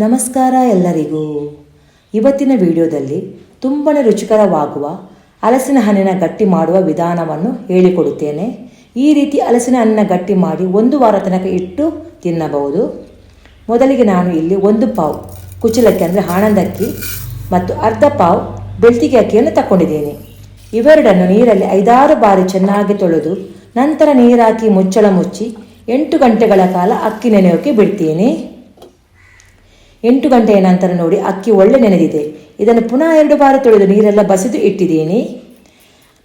ನಮಸ್ಕಾರ ಎಲ್ಲರಿಗೂ. ಇವತ್ತಿನ ವಿಡಿಯೋದಲ್ಲಿ ತುಂಬಾ ರುಚಿಕರವಾಗುವ ಹಲಸಿನ ಹಣ್ಣಿನ ಗಟ್ಟಿ ಮಾಡುವ ವಿಧಾನವನ್ನು ಹೇಳಿಕೊಡುತ್ತೇನೆ. ಈ ರೀತಿ ಹಲಸಿನ ಹಣ್ಣಿನ ಗಟ್ಟಿ ಮಾಡಿ ಒಂದು ವಾರ ತನಕ ಇಟ್ಟು ತಿನ್ನಬಹುದು. ಮೊದಲಿಗೆ ನಾನು ಇಲ್ಲಿ ಒಂದು ಪಾವ್ ಕುಚಲಕ್ಕಿ ಅಂದರೆ ಹಾಣಂದಕ್ಕಿ ಮತ್ತು ಅರ್ಧ ಪಾವ್ ಬೆಳ್ತಿಗೆ ಅಕ್ಕಿಯನ್ನು ತಗೊಂಡಿದ್ದೇನೆ ಇವೆರಡನ್ನು ನೀರಲ್ಲಿ ಐದಾರು ಬಾರಿ ಚೆನ್ನಾಗಿ ತೊಳೆದು ನಂತರ ನೀರಾಕಿ ಮುಚ್ಚಳ ಮುಚ್ಚಿ ಎಂಟು ಗಂಟೆಗಳ ಕಾಲ ಅಕ್ಕಿ ನೆನೆಯೋಕೆ ಬಿಡ್ತೀನಿ. ಎಂಟು ಗಂಟೆಯ ನಂತರ ನೋಡಿ, ಅಕ್ಕಿ ಒಳ್ಳೆ ನೆನೆದಿದೆ. ಇದನ್ನು ಪುನಃ ಎರಡು ಬಾರಿ ತೊಳೆದು ನೀರೆಲ್ಲ ಬಸಿದು ಇಟ್ಟಿದ್ದೀನಿ.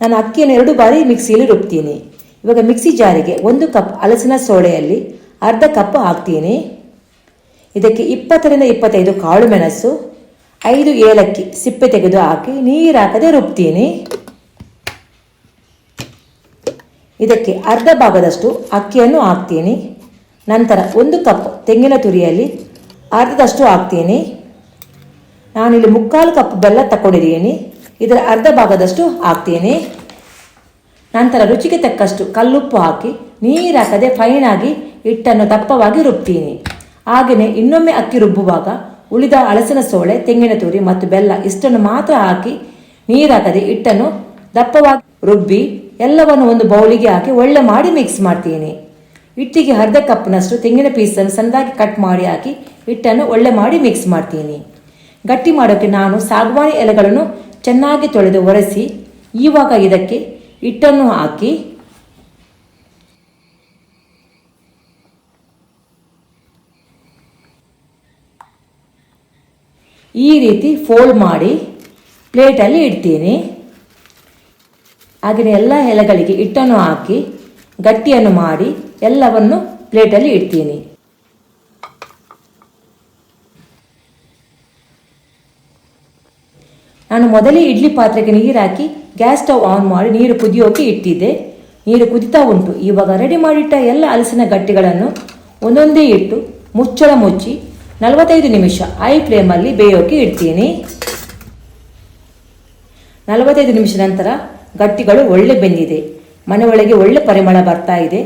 ನಾನು ಅಕ್ಕಿಯನ್ನು ಎರಡು ಬಾರಿ ಮಿಕ್ಸಿಯಲ್ಲಿ ರುಬ್ತೀನಿ. ಇವಾಗ ಮಿಕ್ಸಿ ಜಾರಿಗೆ ಒಂದು ಕಪ್ ಹಲಸಿನ ಸೋಳೆಯಲ್ಲಿ ಅರ್ಧ ಕಪ್ ಹಾಕ್ತೀನಿ. ಇದಕ್ಕೆ ಇಪ್ಪತ್ತರಿಂದ ಇಪ್ಪತ್ತೈದು ಕಾಳು ಮೆಣಸು, ಐದು ಏಲಕ್ಕಿ ಸಿಪ್ಪೆ ತೆಗೆದು ಹಾಕಿ ನೀರು ಹಾಕದೆ ರುಬ್ತೀನಿ. ಇದಕ್ಕೆ ಅರ್ಧ ಭಾಗದಷ್ಟು ಅಕ್ಕಿಯನ್ನು ಹಾಕ್ತೀನಿ. ನಂತರ ಒಂದು ಕಪ್ ತೆಂಗಿನ ತುರಿಯಲ್ಲಿ ಅರ್ಧದಷ್ಟು ಹಾಕ್ತೀನಿ. ನಾನಿಲ್ಲಿ ಮುಕ್ಕಾಲು ಕಪ್ ಬೆಲ್ಲ ತಗೊಂಡಿದ್ದೀನಿ ಇದರ ಅರ್ಧ ಭಾಗದಷ್ಟು ಹಾಕ್ತೀನಿ. ನಂತರ ರುಚಿಗೆ ತಕ್ಕಷ್ಟು ಕಲ್ಲುಪ್ಪು ಹಾಕಿ ನೀರು ಹಾಕದೆ ಫೈನಾಗಿ ಹಿಟ್ಟನ್ನು ದಪ್ಪವಾಗಿ ರುಬ್ತೀನಿ. ಹಾಗೆಯೇ ಇನ್ನೊಮ್ಮೆ ಅಕ್ಕಿ ರುಬ್ಬುವಾಗ ಉಳಿದ ಹಳಸಿನ ಸೋಳೆ, ತೆಂಗಿನ ತುರಿ ಮತ್ತು ಬೆಲ್ಲ ಇಷ್ಟನ್ನು ಮಾತ್ರ ಹಾಕಿ ನೀರು ಹಿಟ್ಟನ್ನು ದಪ್ಪವಾಗಿ ರುಬ್ಬಿ ಎಲ್ಲವನ್ನು ಒಂದು ಬೌಲಿಗೆ ಹಾಕಿ ಒಳ್ಳೆ ಮಾಡಿ ಮಿಕ್ಸ್ ಮಾಡ್ತೀನಿ. ಹಿಟ್ಟಿಗೆ ಅರ್ಧ ಕಪ್ನಷ್ಟು ತೆಂಗಿನ ಪೀಸನ್ನು ಸಣ್ಣದಾಗಿ ಕಟ್ ಮಾಡಿ ಹಾಕಿ ಹಿಟ್ಟನ್ನು ಒಳ್ಳೆ ಮಾಡಿ ಮಿಕ್ಸ್ ಮಾಡ್ತೀನಿ. ಗಟ್ಟಿ ಮಾಡೋಕ್ಕೆ ನಾನು ಸಾಗುವಾನಿ ಎಲೆಗಳನ್ನು ಚೆನ್ನಾಗಿ ತೊಳೆದು ಒರೆಸಿ, ಇವಾಗ ಇದಕ್ಕೆ ಹಿಟ್ಟನ್ನು ಹಾಕಿ. ಈ ರೀತಿ ಫೋಲ್ಡ್ ಮಾಡಿ ಪ್ಲೇಟಲ್ಲಿ ಇಡ್ತೀನಿ. ಹಾಗೆಯೇ ಎಲ್ಲ ಎಲೆಗಳಿಗೆ ಹಿಟ್ಟನ್ನು ಹಾಕಿ ಗಟ್ಟಿಯನ್ನು ಮಾಡಿ ಎಲ್ಲವನ್ನು ಪ್ಲೇಟಲ್ಲಿ ಇಡ್ತೀನಿ. ನಾನು ಮೊದಲೇ ಇಡ್ಲಿ ಪಾತ್ರೆಗೆ ನೀರು ಹಾಕಿ ಗ್ಯಾಸ್ ಸ್ಟವ್ ಆನ್ ಮಾಡಿ ನೀರು ಕುದಿಯೋಕೆ ಇಟ್ಟಿದ್ದೆ. ನೀರು ಕುದಿತಾ ಉಂಟು. ಇವಾಗ ರೆಡಿ ಮಾಡಿಟ್ಟ ಎಲ್ಲ ಹಲಸಿನ ಗಟ್ಟಿಗಳನ್ನು ಒಂದೊಂದೇ ಇಟ್ಟು ಮುಚ್ಚಳ ಮುಚ್ಚಿ ನಲವತ್ತೈದು ನಿಮಿಷ ಐ ಫ್ಲೇಮಲ್ಲಿ ಬೇಯೋಕೆ ಇಡ್ತೀನಿ. ನಲವತ್ತೈದು ನಿಮಿಷ ನಂತರ ಗಟ್ಟಿಗಳು ಒಳ್ಳೆ ಬೆಂದಿದೆ. ಮನೆ ಒಳಗೆ ಒಳ್ಳೆ ಪರಿಮಳ ಬರ್ತಾ ಇದೆ.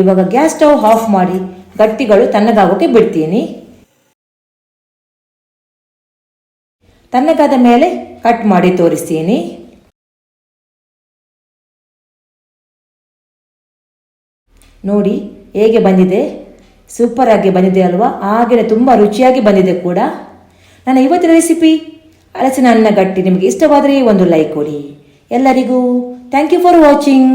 ಇವಾಗ ಗ್ಯಾಸ್ ಸ್ಟವ್ ಆಫ್ ಮಾಡಿ ಗಟ್ಟಿಗಳು ತಣ್ಣಗಾಗೋಕೆ ಬಿಡ್ತೀನಿ. ತಣ್ಣಗಾದ ಮೇಲೆ ಕಟ್ ಮಾಡಿ ತೋರಿಸ್ತೀನಿ. ನೋಡಿ, ಹೇಗೆ ಬಂದಿದೆ? ಸೂಪರಾಗಿ ಬಂದಿದೆ ಅಲ್ವಾ? ಹಾಗೆಯೇ ತುಂಬ ರುಚಿಯಾಗಿ ಬಂದಿದೆ ಕೂಡ. ನನ್ನ ಇವತ್ತಿನ ರೆಸಿಪಿ ಹಲಸಿನ ಅನ್ನ ಗಟ್ಟಿ ನಿಮಗೆ ಇಷ್ಟವಾದರೆ ಒಂದು ಲೈಕ್ ಕೊಡಿ. ಎಲ್ಲರಿಗೂ ಥ್ಯಾಂಕ್ ಯು ಫಾರ್ ವಾಚಿಂಗ್